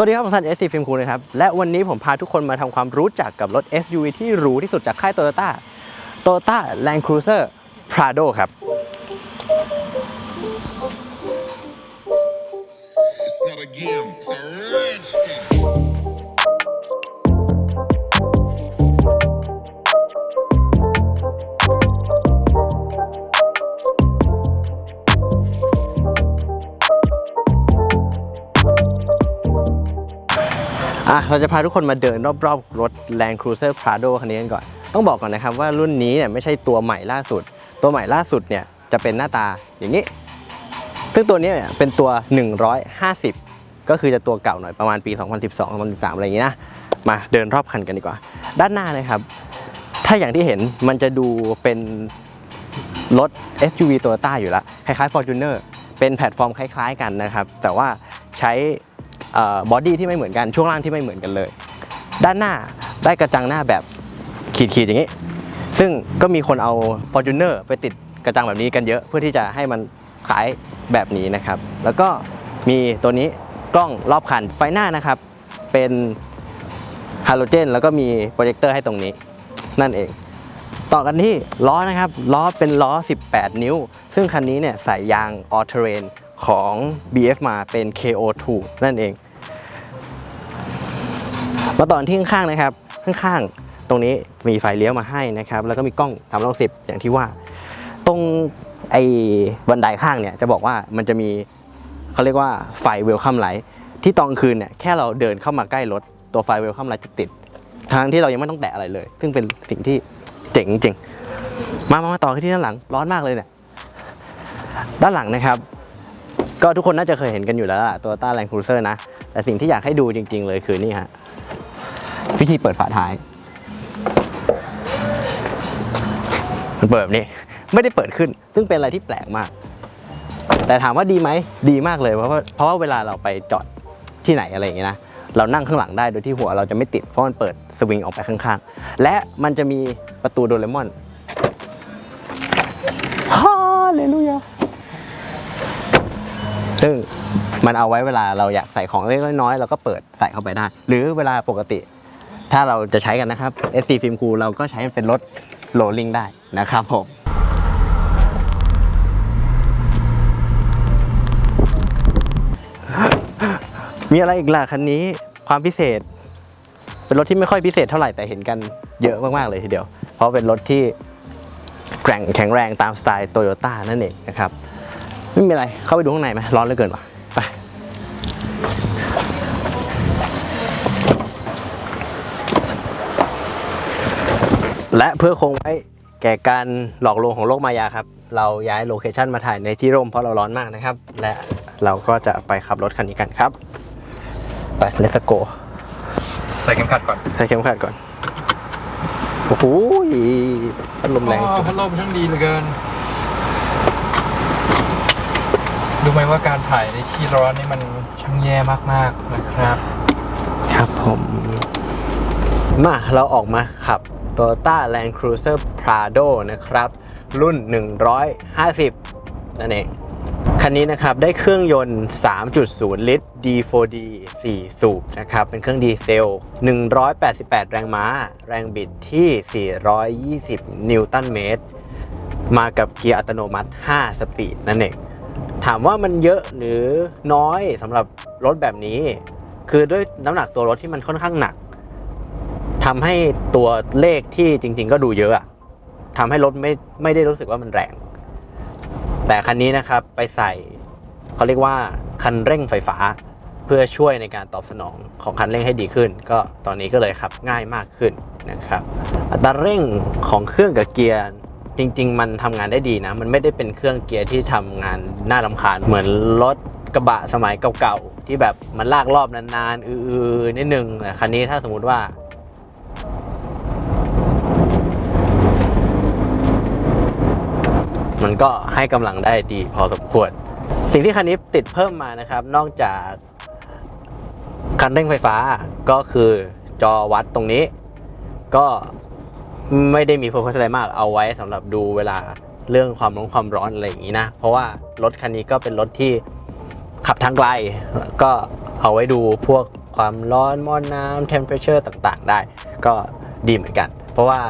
สวัสดีครับ ผมซันเอสซีฟิล์มคูนะครับ และวันนี้ผมพาทุกคนมาทำความรู้จักกับรถ SUV ที่หรูที่สุดจากค่าย Toyota Toyota Land Cruiser Prado ครับ It's not a game, it's a rich thing. อะเราจะพาทุกคนมาเดินรอบๆ รถ Land Cruiser Prado คันนี้กันก่อน ต้องบอกก่อนนะครับว่ารุ่นนี้เนี่ยไม่ใช่ตัวใหม่ล่าสุด ตัวใหม่ล่าสุดเนี่ยจะเป็นหน้าตาอย่างนี้ ซึ่งตัวนี้เนี่ยเป็นตัว 150 ก็คือจะตัวเก่าหน่อยประมาณปี 2012 2013 อะไรอย่างนี้นะ มาเดินรอบคันกันดีกว่า ด้านหน้านะครับ ถ้าอย่างที่เห็นมันจะดูเป็นรถ SUV Toyota อยู่แล้ว คล้ายๆ Fortuner เป็นแพลตฟอร์มคล้ายๆกันนะครับ แต่ว่าใช้ บอดี้ที่ไม่เหมือนกันช่วงล่างที่ไม่เหมือนกันเลย ด้านหน้าได้กระจังหน้าแบบขีดๆอย่างนี้ ซึ่งก็มีคนเอา Fortuner ไปติดกระจังแบบนี้กันเยอะเพื่อที่จะให้มันขายแบบนี้นะครับ แล้วก็มีตัวนี้กล้องรอบคันไฟหน้านะครับ เป็นฮาโลเจนแล้วก็มีโปรเจคเตอร์ให้ตรงนี้ นั่นเอง ต่อกันที่ล้อนะครับ ล้อเป็นล้อ 18 นิ้ว ซึ่งคันนี้เนี่ยใส่ยาง All Terrain ของ BF มาเป็น KO2 นั่นเอง มาต่อที่ข้างๆนะครับ ข้างๆ ตรงนี้มีไฟเลี้ยวมาให้นะครับ แล้วก็มีกล้อง360อย่างที่ว่า ตรงไอ้บันไดข้างเนี่ยจะบอกว่ามันจะมีเขาเรียกว่าไฟเวลคัมไลท์ที่ตอนคืนเนี่ยแค่เราเดินเข้ามาใกล้รถตัวไฟเวลคัมไลท์จะติดทั้งที่เรายังไม่ต้องแตะอะไรเลย ซึ่งเป็นสิ่งที่เจ๋งจริงมามามาต่อกันที่ด้านหลังร้อนมากเลยเนี่ยด้านหลังนะครับ ก็ทุกคนน่าจะเคยเห็นกันอยู่แล้วล่ะตัวต้าแรงครูเซอร์นะ แต่สิ่งที่อยากให้ดูจริง ๆ เลยคือนี่ฮะวิธีเปิดฝาท้ายมันเปิดแบบนี้ไม่ได้เปิดขึ้น ซึ่งเป็นอะไรที่แปลกมาก แต่ถามว่าดีไหมดีมากเลยเพราะว่าเพราะว่าเวลาเราไปจอดที่ไหนอะไรอย่างเงี้ยนะเรานั่งข้างหลังได้โดยที่หัวเราจะไม่ติดเพราะมันเปิดสวิงออกไปข้างๆ และมันจะมีประตูโดเรมอน ซึ่งมันเอาไว้เวลาเราอยากใส่ของเล็กๆน้อยๆเราก็เปิดใส่เข้าไปได้ หรือเวลาปกติ ถ้าเราจะใช้กันนะครับ SC ฟิล์มคูเราก็ใช้เป็นรถโรลลิ่งได้นะครับผมมีอะไรอีกล่ะคันนี้ความพิเศษ เป็นรถที่ไม่ค่อยพิเศษเท่าไหร่แต่เห็นกันเยอะมากๆเลยทีเดียว เพราะเป็นรถที่แกร่งแข็งแรงตามสไตล์โตโยต้านั่นเองนะครับ ไม่มีอะไร เข้าไปดูข้างในไหมร้อนเหลือเกินว่ะไปและเพื่อคงไว้แก่การหลอกลวงของโลกมายาครับ เราย้ายโลเคชันมาถ่ายในที่ร่มเพราะเราร้อนมากนะครับ และเราก็จะไปขับรถคันนี้กันครับ ไป let's go ใส่เข็มขัดก่อน ใส่เข็มขัดก่อน โอ้โหพัดลมแรงอ๋อจุดพัดลมช่างดีเหลือเกิน ดูไหมว่าการถ่ายในที่ร้อนนี่มันช่างแย่มากๆนะครับ ครับผม มาเราออกมาขับ Toyota Land Cruiser Prado นะครับ รุ่น 150 นั่นเอง คันนี้นะครับได้เครื่องยนต์ 3.0 ลิตร D4D 4 สูบนะครับ เป็นเครื่องดีเซล 188 แรงม้า แรงบิดที่ 420 นิวตันเมตร มากับเกียร์อัตโนมัติ 5 สปีดนั่นเอง ถามว่ามันเยอะหรือน้อยสำหรับรถแบบนี้ คือด้วยน้ำหนักตัวรถที่มันค่อนข้างหนักทำให้ตัวเลขที่จริง ๆ ก็ดูเยอะอะทำให้รถไม่ไม่ได้รู้สึกว่ามันแรง แต่คันนี้นะครับไปใส่เขาเรียกว่าคันเร่งไฟฟ้าเพื่อช่วยในการตอบสนองของคันเร่งให้ดีขึ้น ก็ตอนนี้ก็เลยขับง่ายมากขึ้นนะครับอัตราเร่งของเครื่องกับเกียร์ จริง ๆ มันทำงานได้ดีนะ มันไม่ได้เป็นเครื่องเกียร์ที่ทำงานน่ารำคาญเหมือนรถกระบะสมัยเก่าๆที่แบบมันลากรอบนานๆอือๆนิดนึงแต่คันนี้ถ้าสมมุติว่ามันก็ให้กำลังได้ดีพอสมควร สิ่งที่คันนี้ติดเพิ่มมานะครับ นอกจากคันเร่งไฟฟ้าก็คือจอวัดตรงนี้ ก็ ไม่ได้มีโฟกัสอะไรมากเอาไว้สำหรับดูเวลาเรื่องความร้อนความร้อนอะไรอย่างนี้นะ เพราะว่ารถคันนี้ก็เป็นรถที่ขับทางไกล ก็เอาไว้ดูพวกความร้อนมอนน้ำ temperature ต่างๆ ได้ ก็ดีเหมือนกัน เพราะว่า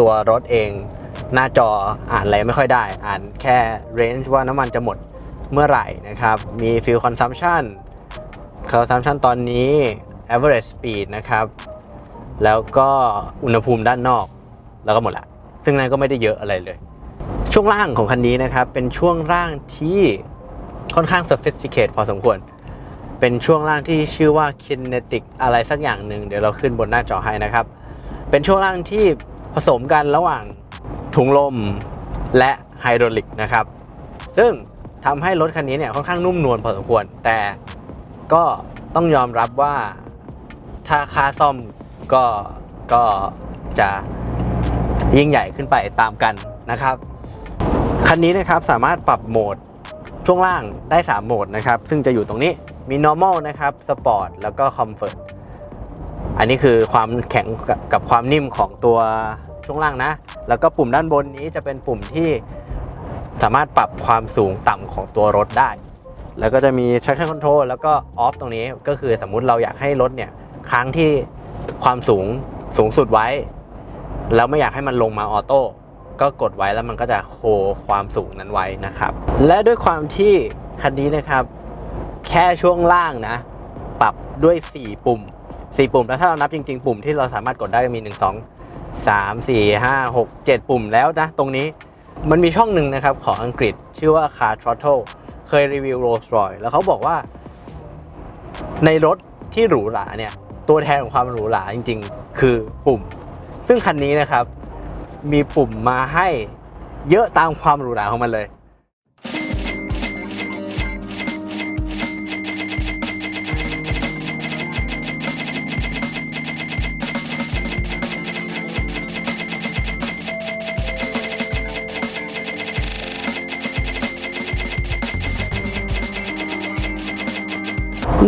ตัวรถเองหน้าจออ่านอะไรไม่ค่อยได้ อ่านแค่ range ว่าน้ำมันจะหมดเมื่อไหร่นะครับ มี fuel consumption consumption ตอนนี้ average speed นะครับ แล้วก็อุณหภูมิด้านนอก แล้วก็หมดละ ซึ่งนั้นก็ไม่ได้เยอะอะไรเลย ช่วงล่างของคันนี้นะครับ เป็นช่วงล่างที่ค่อนข้าง sophisticated พอสมควร เป็นช่วงล่างที่ชื่อว่า kinetic อะไรสักอย่างหนึ่งเดี๋ยวเราขึ้นบนหน้าจอให้นะครับ เป็นช่วงล่างที่ผสมกันระหว่างถุงลมและไฮดรอลิกนะครับ ซึ่งทำให้รถคันนี้เนี่ยค่อนข้างนุ่มนวลพอสมควร แต่ก็ต้องยอมรับว่าถ้าค่าซ่อมก็ก็จะ ยิ่งใหญ่ขึ้นไปตามกันนะครับ คันนี้นะครับสามารถปรับโหมดช่วงล่างได้ 3 โหมดนะครับ ซึ่งจะอยู่ตรงนี้มี normal นะครับ sport แล้วก็ comfort อันนี้คือความแข็งกับความนิ่มของตัวช่วงล่างนะ แล้วก็ปุ่มด้านบนนี้จะเป็นปุ่มที่สามารถปรับความสูงต่ำของตัวรถได้ แล้วก็จะมี traction control แล้วก็ off ตรงนี้ก็คือสมมุติเราอยากให้รถเนี่ยค้างที่ความสูงสูงสุดไว้ แล้วไม่อยากให้มันลงมาออโต้ก็กดไว้แล้วมันก็จะโคความสูงนั้นไว้นะครับ และด้วยความที่คันนี้นะครับ แค่ช่วงล่างนะ ปรับด้วย 4 ปุ่ม 4 ปุ่มแล้วถ้าเรานับจริง ๆ ปุ่มที่เราสามารถกดได้มี 1 2 3 4 5 6 7 ปุ่มแล้วนะ ตรงนี้มันมีช่องหนึ่งนะครับ ของอังกฤษชื่อว่า Car Throttle เคยรีวิว Rolls Royce แล้วเขาบอกว่า ในรถที่หรูหราเนี่ย ตัวแทนของความหรูหราจริง ๆ คือปุ่ม ซึ่งคันนี้นะครับ มีปุ่มมาให้เยอะตามความหรูหราของมันเลย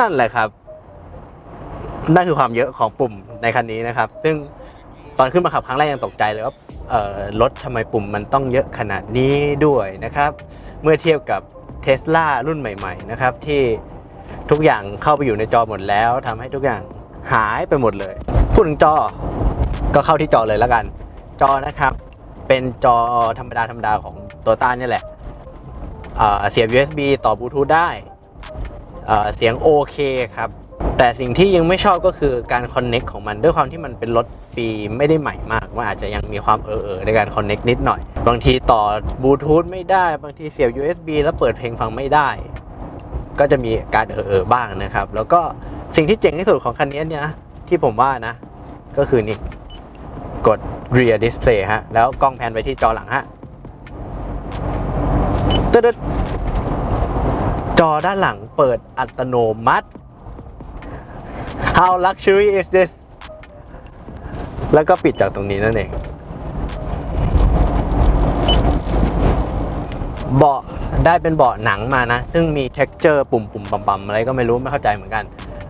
นั่นแหละครับ นั่นคือความเยอะของปุ่มในคันนี้นะครับ ซึ่ง ตอนขึ้นมาขับครั้งแรกยังตกใจเลยว่ารถทำไมปุ่มมันต้องเยอะขนาดนี้ด้วยนะครับ เมื่อเทียบกับเท s l a รุ่นใหม่ ๆ นะครับ ที่ทุกอย่างเข้าไปอยู่ในจอหมดแล้วทำให้ทุกอย่างหายไปหมดเลย พูดถึงจอก็เข้าที่จอเลยแล้วกัน จอนะครับ เป็นจอธรรมดาธรรมดาของตัวต้านนี่แหละเเสียบ USB ต่อบลูทูธได้เเสียงโอเคครับ แต่สิ่งที่ยังไม่ชอบก็คือการคอนเน็กของมันด้วยความที่มันเป็นรถปีไม่ได้ใหม่มากมันอาจจะยังมีความเออเออในการคอนเน็กนิดหน่อย บางทีต่อบลูทูธไม่ได้ บางทีเสียบ USB แล้วเปิดเพลงฟังไม่ได้ ก็จะมีการเออเออบ้างนะครับ แล้วก็สิ่งที่เจ๋งที่สุดของคันนี้เนี่ยที่ผมว่านะ ก็คือนี่กด rear display ฮะ แล้วกล้องแพนไปที่จอหลังฮะตึ๊ดจอด้านหลังเปิดอัตโนมัติ How luxury is this แล้วก็ปิดจากตรงนี้นั่นเอง เบาะได้เป็นเบาะหนังมานะ ซึ่งมี texture ปุ่มปุ่มๆปั๊มๆอะไรก็ไม่รู้ไม่เข้าใจเหมือนกัน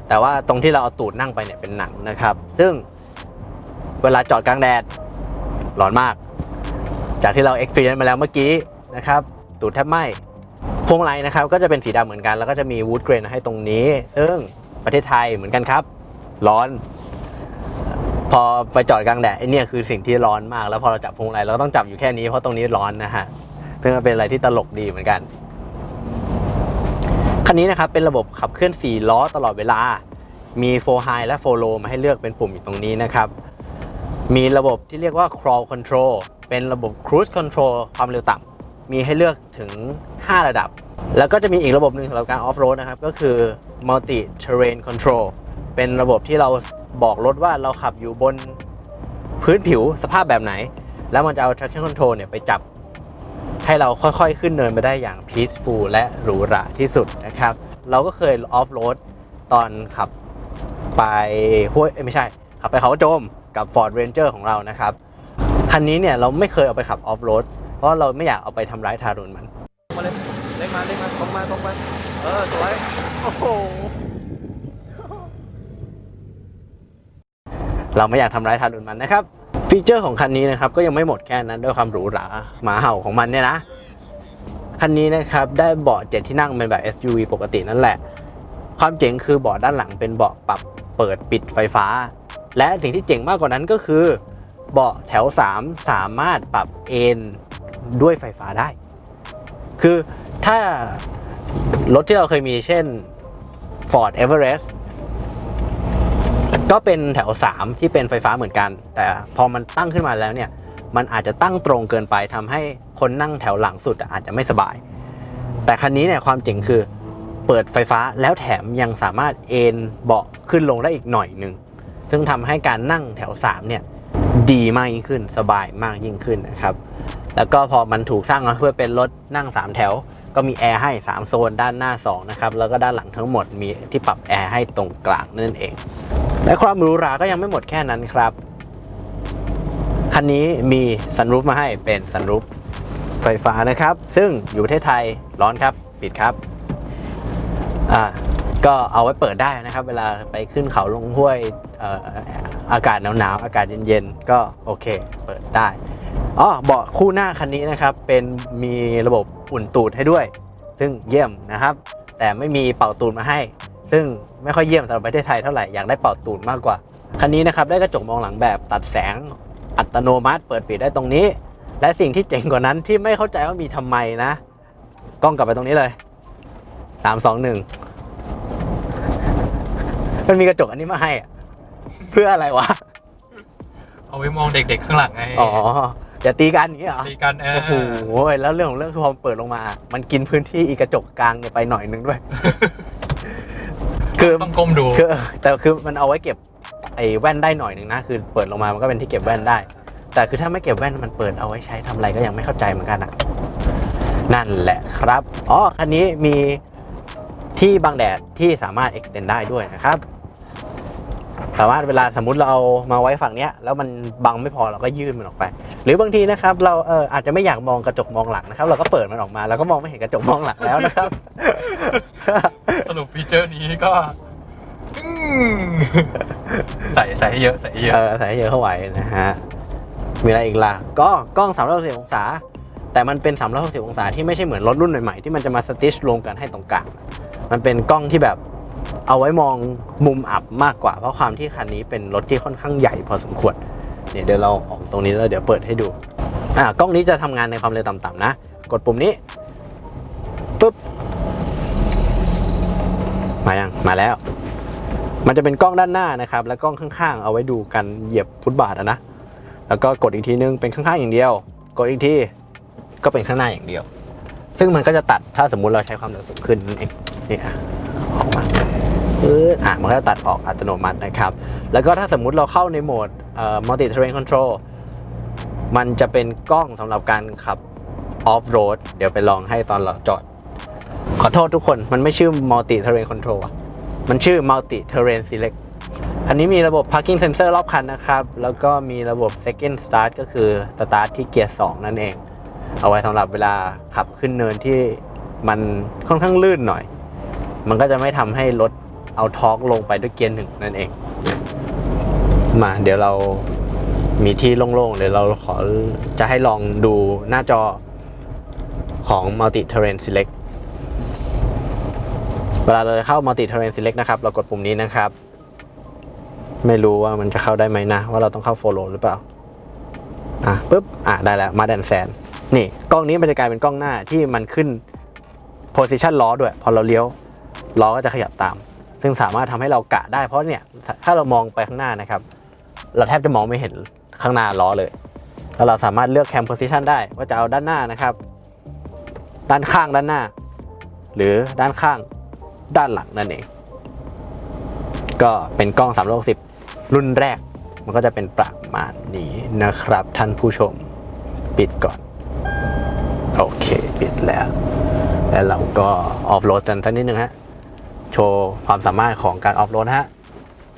แต่ว่าตรงที่เราเอาตูดนั่งไปเนี่ยเป็นหนังนะครับ ซึ่งเวลาจอดกลางแดดร้อนมาก จากที่เรา experience มาแล้วเมื่อกี้นะครับ ตูดแทบไหมพวงมาลัยนะครับก็จะเป็นสีดำเหมือนกัน แล้วก็จะมีวูดเกรนให้ตรงนี้ ซึ่ง ประเทศไทยเหมือนกันครับ ร้อน พอไปจอดกลางแดดไอเนี่ยคือสิ่งที่ร้อนมาก แล้วพอเราจับพวงมาลัยเราต้องจับอยู่แค่นี้เพราะตรงนี้ร้อนนะฮะซึ่งมันเป็นอะไรที่ตลกดีเหมือนกันคันนี้นะครับเป็นระบบขับเคลื่อน 4 ล้อตลอดเวลา มี 4 High และ 4 Low มาให้เลือกเป็นปุ่มอยู่ตรงนี้นะครับ มีระบบที่เรียกว่า crawl control เป็นระบบ cruise control ความเร็วต่ำมีให้เลือกถึง 5 ระดับ แล้วก็จะมีอีกระบบหนึ่งสำหรับการ off road นะครับ ก็คือ multi terrain control เป็นระบบที่เราบอกรถว่าเราขับอยู่บนพื้นผิวสภาพแบบไหน แล้วมันจะเอา traction control เนี่ยไปจับให้เราค่อยๆ ขึ้นเนินไปได้อย่าง peaceful และหรูหราที่สุดนะครับ เราก็เคย off road ตอนขับไปห้วยไม่ใช่ ขับไปเขาโจมกับ Ford Ranger ของเรานะครับ คันนี้เนี่ยเราไม่เคยเอาไปขับ off road เพราะเราไม่อยากเอาไปทำร้ายทารุณมัน มาเล็กมาตรงมาตรงมาเออสวยโอ้โหเราไม่อยากทำร้ายทารุณมันนะครับ ฟีเจอร์ของคันนี้นะครับก็ยังไม่หมดแค่นั้นด้วยความหรูหราหมาเห่าของมันเนี่ยนะ คันนี้นะครับได้เบาะเจ็ดที่นั่งเป็นแบบ SUV ปกตินั่นแหละ ความเจ๋งคือเบาะด้านหลังเป็นเบาะปรับเปิดปิดไฟฟ้า และสิ่งที่เจ๋งมากกว่านั้นก็คือ เบาะแถว 3 สามารถปรับเอนด้วยไฟฟ้าได้ คือ ถ้ารถที่เราเคยมีเช่น Ford Everest ก็เป็นแถว 3 ที่เป็นไฟฟ้าเหมือนกัน แต่พอมันตั้งขึ้นมาแล้วเนี่ย มันอาจจะตั้งตรงเกินไปทำให้คนนั่งแถวหลังสุดอาจจะไม่สบาย แต่คันนี้เนี่ยความเจ๋งคือเปิดไฟฟ้าแล้วแถมยังสามารถเอนเบาะขึ้นลงได้อีกหน่อยหนึ่งซึ่งทำให้การนั่งแถว 3 เนี่ยดีมากยิ่งขึ้นสบายมากยิ่งขึ้นนะครับ แล้วก็พอมันถูกสร้างมาเพื่อเป็นรถนั่ง 3 แถว ก็มีแอร์ให้ 3 โซนด้านหน้า 2 นะครับ แล้วก็ด้านหลังทั้งหมดมีที่ปรับแอร์ให้ตรงกลางนั่นเอง และความหรูหราก็ยังไม่หมดแค่นั้นครับ คันนี้มีสันรูฟมาให้เป็นสันรูฟไฟฟ้านะครับ ซึ่งอยู่ประเทศไทยร้อนครับปิดครับอ่าก็เอาไว้เปิดได้นะครับ เวลาไปขึ้นเขาลงห้วยอออากาศหนาวๆอากาศเย็นๆก็โอเค เปิดได้ อ๋อเบาะคู่หน้าคันนี้นะครับเป็นมีระบบอุ่นตูดให้ด้วย ซึ่งเยี่ยมนะครับ แต่ไม่มีเป่าตูดมาให้ ซึ่งไม่ค่อยเยี่ยมสำหรับประเทศไทยเท่าไหร่อยากได้เป่าตูดมากกว่าคันนี้นะครับได้กระจกมองหลังแบบตัดแสงอัตโนมัติ เปิดปิดได้ตรงนี้ และสิ่งที่เจ๋งกว่านั้นที่ไม่เข้าใจว่ามีทำไมนะ กล้องกลับไปตรงนี้เลยสามสองหนึ่งมันมีกระจกอันนี้มาให้อะเพื่ออะไรวะ เอาไว้มองเด็กๆข้างหลังไง อ๋อ อย่าตีกันอย่างนี้เหรอ ตีกันเออโอ้โหแล้วเรื่องของเรื่องคือพอมันเปิดลงมา มันกินพื้นที่อีกระจกกลางเนี่ยไปหน่อยนึงด้วย คือต้องก้มดูคือแต่คือมันเอาไว้เก็บไอ้แว่นได้หน่อยหนึ่งนะ คือเปิดลงมามันก็เป็นที่เก็บแว่นได้ แต่คือถ้าไม่เก็บแว่นมันเปิดเอาไว้ใช้ทำอะไรก็ยังไม่เข้าใจเหมือนกันอะนั่นแหละครับ อ๋อ คันนี้มีที่บังแดดที่สามารถ extend ได้ด้วยนะครับ สามารถเวลาสมมติเราเอามาไว้ฝั่งเนี้ยแล้วมันบังไม่พอเราก็ยื่นมันออกไป หรือบางทีนะครับเราเอออาจจะไม่อยากมองกระจกมองหลังนะครับ เราก็เปิดมันออกมาแล้วก็มองไม่เห็นกระจกมองหลังแล้วนะครับ สรุปฟีเจอร์นี้ก็อืมใส่ใส่ให้เยอะใส่ให้เยอะ เออใส่ให้เยอะเข้าไว้นะฮะมีอะไรอีกล่ะก็กล้อง360องศา แต่มันเป็น360องศาที่ไม่ใช่เหมือนรถรุ่นใหม่ๆที่มันจะมาสติชรวมกันให้ตรงกลางมันเป็นกล้องที่แบบ เอาไว้มองมุมอับมากกว่า เพราะความที่คันนี้เป็นรถที่ค่อนข้างใหญ่พอสมควรเนี่ยเดี๋ยวเราออกตรงนี้แล้วเดี๋ยวเปิดให้ดูอ่ากล้องนี้จะทำงานในความเร็วต่ำๆนะ กดปุ่มนี้ปุ๊บมายังมาแล้ว มันจะเป็นกล้องด้านหน้านะครับ และกล้องข้างๆ เอาไว้ดูกันเหยียบฟุตบาทนะ แล้วก็กดอีกทีนึงเป็นข้างๆอย่างเดียว กดอีกทีก็เป็นข้างหน้าอย่างเดียว ซึ่งมันก็จะตัดถ้าสมมุติเราใช้ความเร็วสูงขึ้นนั่นเองเนี่ย ออกมาปื๊ดอะมันก็จะตัดออกอัตโนมัตินะครับ แล้วก็ถ้าสมมุติเราเข้าในโหมดเอ่อ multi terrain control มันจะเป็นกล้องสำหรับการขับ off road เดี๋ยวไปลองให้ตอนเราจอด ขอโทษทุกคนมันไม่ชื่อ multi terrain control อะมันชื่อ multi terrain select อันนี้มีระบบ parking sensor รอบคันนะครับ แล้วก็มีระบบ second start ก็คือ start ที่เกียร์ 2 นั่นเอง เอาไว้สำหรับเวลาขับขึ้นเนินที่มันค่อนข้างลื่นหน่อย มันก็จะไม่ทำให้รถเอาทอร์กลงไปด้วยเกียร์หนึ่งนั่นเอง มาเดี๋ยวเรามีที่โล่งๆเดี๋ยวเราขอจะให้ลองดูหน้าจอของ multi terrain select เวลาเราเข้า multi terrain select นะครับ เรากดปุ่มนี้นะครับ ไม่รู้ว่ามันจะเข้าได้ไหมนะ ว่าเราต้องเข้า follow หรือเปล่า อะปุ๊บ อะ ได้แล้ว มาแดนแซน นี่ กล้องนี้มันจะกลายเป็นกล้องหน้าที่มันขึ้น position ล้อด้วย พอเราเลี้ยว ล้อก็จะขยับตาม ซึ่งสามารถทำให้เรากะได้เพราะเนี่ยถ้าเรามองไปข้างหน้านะครับ เราแทบจะมองไม่เห็นข้างหน้าล้อเลย แล้วเราสามารถเลือกแคม position ได้ว่าจะเอาด้านหน้านะครับ ด้านข้างด้านหน้า หรือด้านข้างด้านหลังนั่นเอง ก็เป็นกล้อง360รุ่นแรกมันก็จะเป็นประมาณนี้นะครับ ท่านผู้ชมปิดก่อน โอเค ปิดแล้ว แล้วเราก็ออฟโรดกันสักนิดนึงฮะ โชว์ความสามารถของการออฟโรดฮะ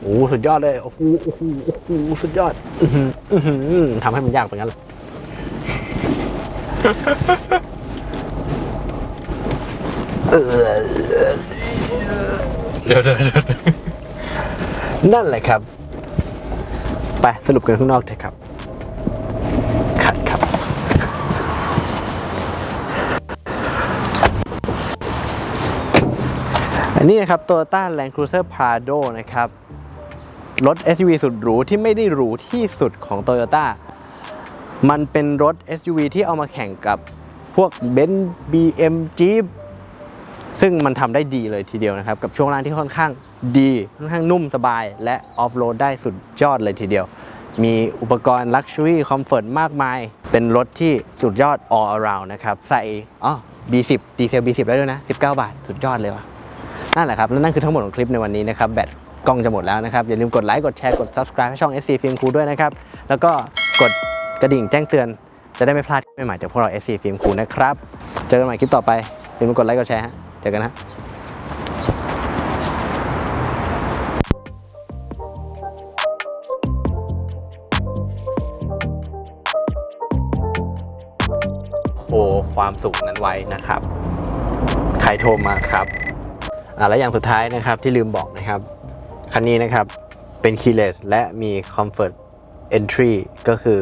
โอ้โหสุดยอดเลยโอ้โหโอ้โหโอ้โหสุดยอดอื้อหืออื้อหือทำให้มันยากเป็นงั้นเดี๋ยวเดี๋ยวนั่นแหละครับ ไปสรุปกันข้างนอกเถอะครับ ขัดครับ อั นนี้นะครับ Toyota Land Cruiser Prado นะครับ รถ SUV สุดหรูที่ไม่ได้หรูที่สุดของ Toyota มันเป็นรถ SUV ที่เอามาแข่งกับพวก Benz BM Jeep ซึ่งมันทำได้ดีเลยทีเดียวนะครับ กับช่วงล่างที่ค่อนข้างดีค่อนข้างนุ่มสบายและออฟโรดได้สุดยอดเลยทีเดียว มีอุปกรณ์ Luxury Comfort มากมาย เป็นรถที่สุดยอด all around นะครับ ใส่อ๋อ B10 ดีเซล B10 ได้ด้วยนะ 19 บาท สุดยอดเลยว่ะ นั่นแหละครับ และนั่นคือทั้งหมดของคลิปในวันนี้นะครับ แบตกล้องจะหมดแล้วนะครับ อย่าลืมกดไลค์ กดแชร์ กด subscribe ให้ช่อง SC Film Crew ด้วยนะครับ แล้วก็กดกระดิ่งแจ้งเตือน จะได้ไม่พลาดคลิปใหม่ๆจากพวกเรา SC Film Crew นะครับ เจอกันใหม่คลิปต่อไป อย่าลืมกดไลค์ กดแชร์ฮะ เจอกันนะโหความสุขนั้นไว้นะครับ ใครโทรมาครับ อ่าและอย่างสุดท้ายนะครับที่ลืมบอกนะครับ คันนี้นะครับเป็น keyless และมี comfort entry ก็คือ